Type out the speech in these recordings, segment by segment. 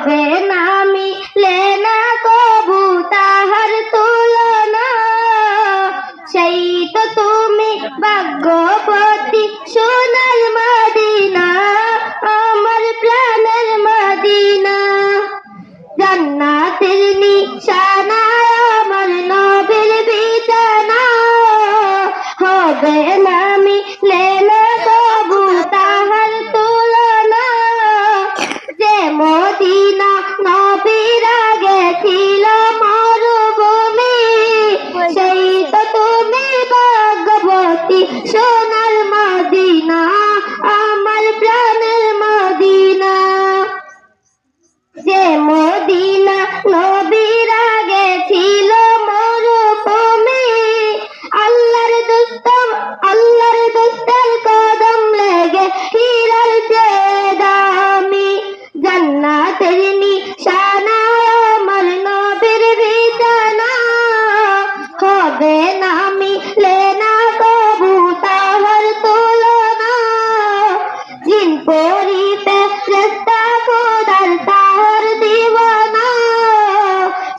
হবে না লেনা কবু তাহার তুলনা। সেই তো তুমি ভাগ্যপতি, সোনার মদিনা, আমার প্রাণের মদিনা। জান্নাতের নিশানা তুমি ভাগবতী, সোনার মদিনা, আমার প্রাণের মদিনা। যে মদিনা নবীর আগে ছিল মরুভূমি, আল্লাহর দুস্তম আল্লাহর হবে না মিলে না কবু, তাহার তুলনা। জিন পরিতে চেষ্টা কোদাল, তাহার দিবানা।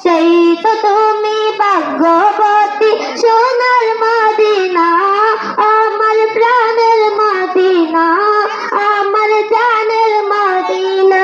সেই তো তুমি ভাগ্যবতী, সোনার মদিনা, আমার প্রাণের মদিনা, আমার জানের মদিনা।